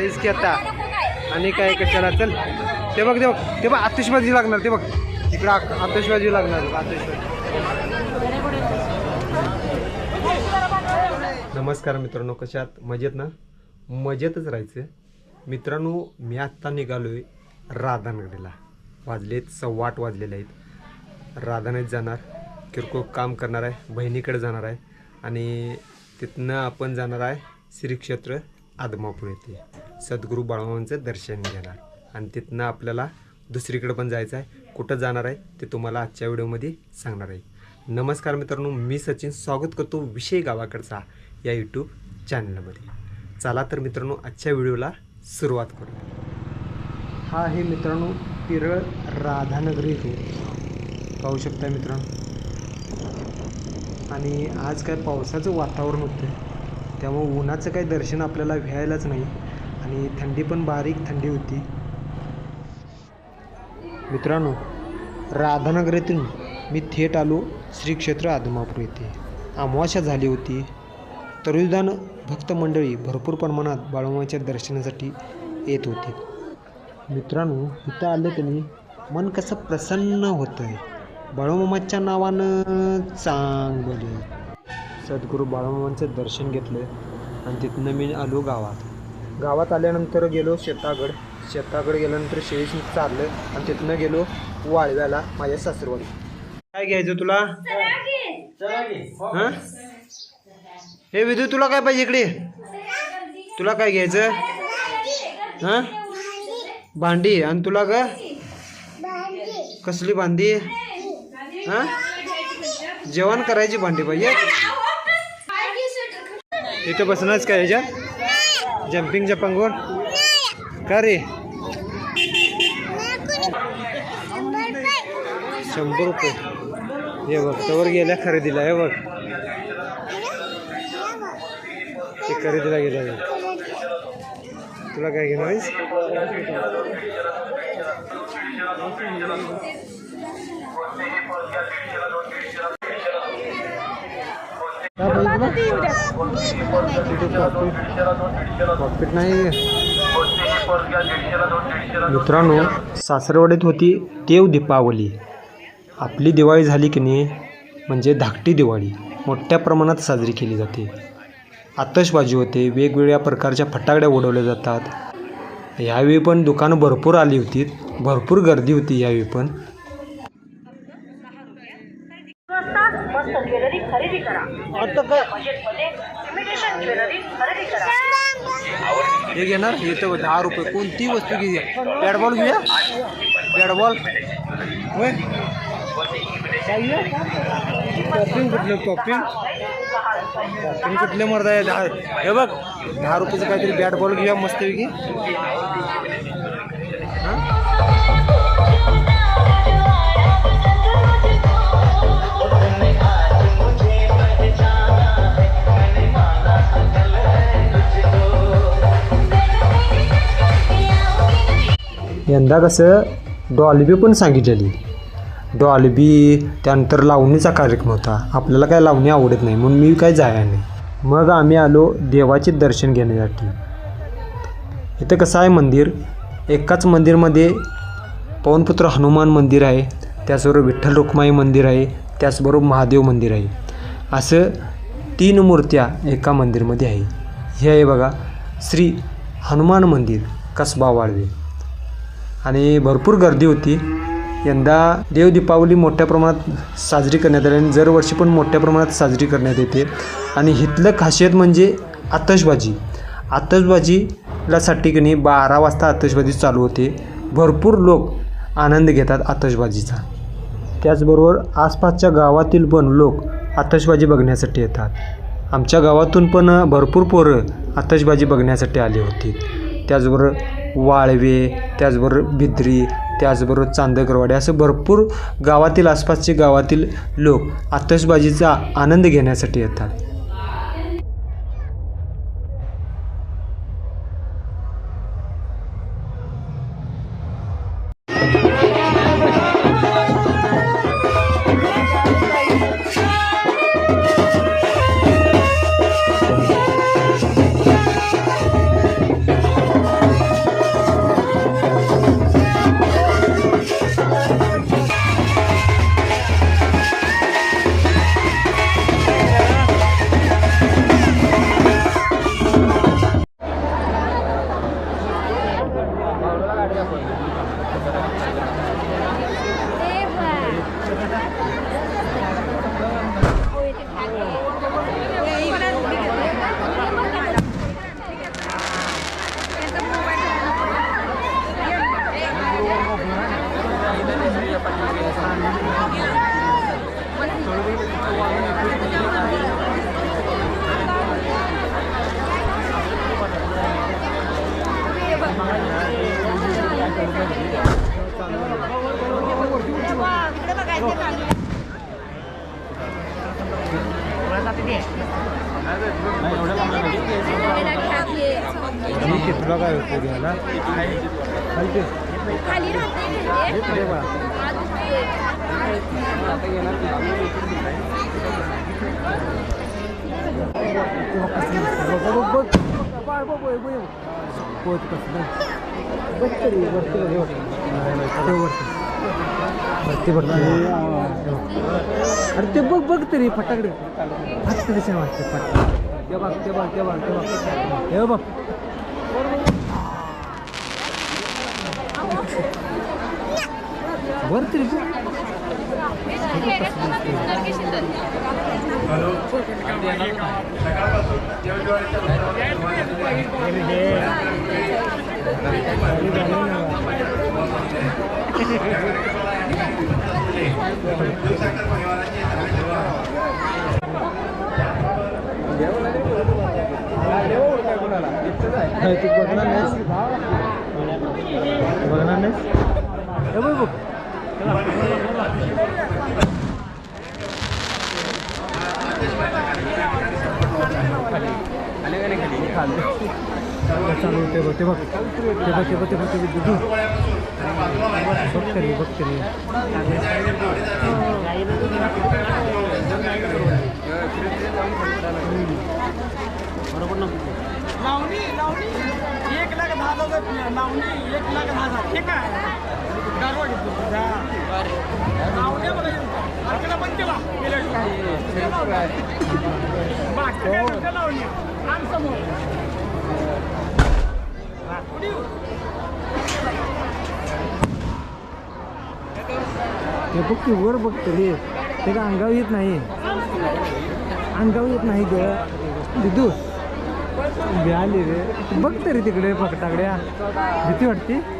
तेच की आता. आणि काय कशाला? चल. ते बघ ते बघ. ते बघ आतिषबाजी लागणार ते बघ. तिकडं आ- आतिषबाजी लागणार आतिषबाजी. नमस्कार मित्रांनो कशात मजेत ना? मजेतच राहायचं. मित्रांनो मी आत्ता निघालोय राधानगरीला. वाजलेत सव्वा आठ वाजलेले आहेत. राधानगरीत जाणार. किरकोळ काम करणार आहे. बहिणीकडे जाणार आहे. आणि तिथनं आपण जाणार आहे श्री क्षेत्र आदमापूर येथे. सद्गुरू बाळामांचं दर्शन घेणार. आणि तिथनं आपल्याला दुसरीकडे पण जायचं आहे. कुठं जाणार आहे ते तुम्हाला आजच्या व्हिडिओमध्ये सांगणार आहे. नमस्कार मित्रांनो मी सचिन. स्वागत करतो विषय गावाकडचा या यूट्यूब चॅनलमध्ये चला तर मित्रांनो आजच्या व्हिडिओला सुरुवात करू. हा आहे मित्रांनो पिरळ राधानगरी रोड पाहू शकता मित्रांनो. आणि आज काय पावसाचं वातावरण होतं त्यामुळं उन्हाचं काही दर्शन आपल्याला व्हायलाच नाही. आणि थंडी पण बारीक थंडी होती. मित्रांनो राधानगरीतून मी थेट आलो श्री क्षेत्र आदमापूर येथे. अमावास्या झाली होती. तरुदान भक्त मंडळी भरपूर प्रमाणात बाळूमाच्या दर्शनासाठी येत होते. मित्रांनो इथं आलं की नाही मन कसं प्रसन्न होतं आहे बाळूमामाच्या नावानं चांगलं. सद्गुरू बाळूमामांचं दर्शन घेतलं आणि तिथनं मी आलो गावात. गावात आल्यानंतर गेलो शेतागड. शेताकडे गेल्यानंतर शेळीशी चाललं आणि तिथनं गेलो वाळव्याला माझ्या सासरवाडी काय घ्यायचं तुला? हं? हे विदू तुला काय पाहिजे इकडे? तुला काय घ्यायचं? हां? भांडी. आणि तुला का कसली भांडी? हां? जेवण करायची भांडी पाहिजे? इथं बसणारच काय ह्याच्यात? जम्पिंग जपांगवर का रे शंभर रुपये. हे बघ तवर गेल्या खरेदीला हे बघ. ते खरेदीला गेल्या तुला काय घेणार आहेस? प्रॉफिट नाही. मित्रांनो सासरवाडीत होती देव दीपावली. आपली दिवाळी झाली की नाही म्हणजे धाकटी दिवाळी मोठ्या प्रमाणात साजरी केली जाते. आतषबाजी होते वेगवेगळ्या प्रकारच्या फटाकड्या उडवल्या जातात. यावेळी पण दुकानं भरपूर आली होती भरपूर गर्दी होती यावेळी पण. घेणार? हे तर दहा रुपये. कोणती वस्तू घे बॅट बॉल घेऊया? बॅट बॉल होय? कुठलं? पॉपिंग पॉपिंग कुठले मर्द आहे? दहा हे बघ दहा रुपयाचं काहीतरी बॅट बॉल घेऊया मस्तपैकी. हां? यंदा कसं डॉल्बी पण सांगितलेली. डॉल्बी त्यानंतर लावणीचा कार्यक्रम होता. आपल्याला काय लावणी आवडत नाही म्हणून मी काय जाया नाही. मग आम्ही आलो देवाचे दर्शन घेण्यासाठी. इथं कसं आहे मंदिर? एकाच मंदिरमध्ये पवनपुत्र हनुमान मंदिर आहे त्याचबरोबर विठ्ठल रुक्माई मंदिर आहे त्याचबरोबर महादेव मंदिर आहे. असं तीन मूर्त्या एका मंदिरमध्ये आहे. हे आहे बघा श्री हनुमान मंदिर कसबा वाळवे. आणि भरपूर गर्दी होती. यंदा देव दीपावली मोठ्या प्रमाणात साजरी करण्यात आली आणि दरवर्षी पण मोठ्या प्रमाणात साजरी करण्यात येते. आणि इथलं खासियत म्हणजे आतषबाजी. आतषबाजीला साठी की नाही बारा वाजता आतषबाजी चालू होते. भरपूर लोक आनंद घेतात आतषबाजीचा. त्याचबरोबर आसपासच्या गावातील पण लोक आतषबाजी बघण्यासाठी येतात. आमच्या गावातून पण भरपूर पोरं आतषबाजी बघण्यासाठी आली होती. त्याचबरोबर वाळवे त्याचबरोबर बिद्री त्याचबरोबर चांदकरवाडी असं भरपूर गावातील आसपासचे गावातील लोक आतषबाजीचा आनंद घेण्यासाठी येतात. आहे तुला काय होतं घ्यायला चालते खाली. राहते अरे ते बघ बघ तरी फटाकडे फटाकडे वाटते फटाकडे ते बघ ते बघ ते बघ ते बघ हे बघ नाही, तू बघणार नाहीस? बघणार नाहीस? बघ. चालू होते बघ ते बघ ते बघ ते बघ ते बघ ते बघ लावणी लावणी. एक लाख दहा हजार लावणी एक लाख दहा हजार. ठीक आहे. हे बघ वर बघतो रे ते का अंगावर येत नाही. अंगावर येत नाही ग. दिदू आली रे. बघ तरी तिकडे फटाकड्या. भीती वाटते?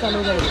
चालू जाईल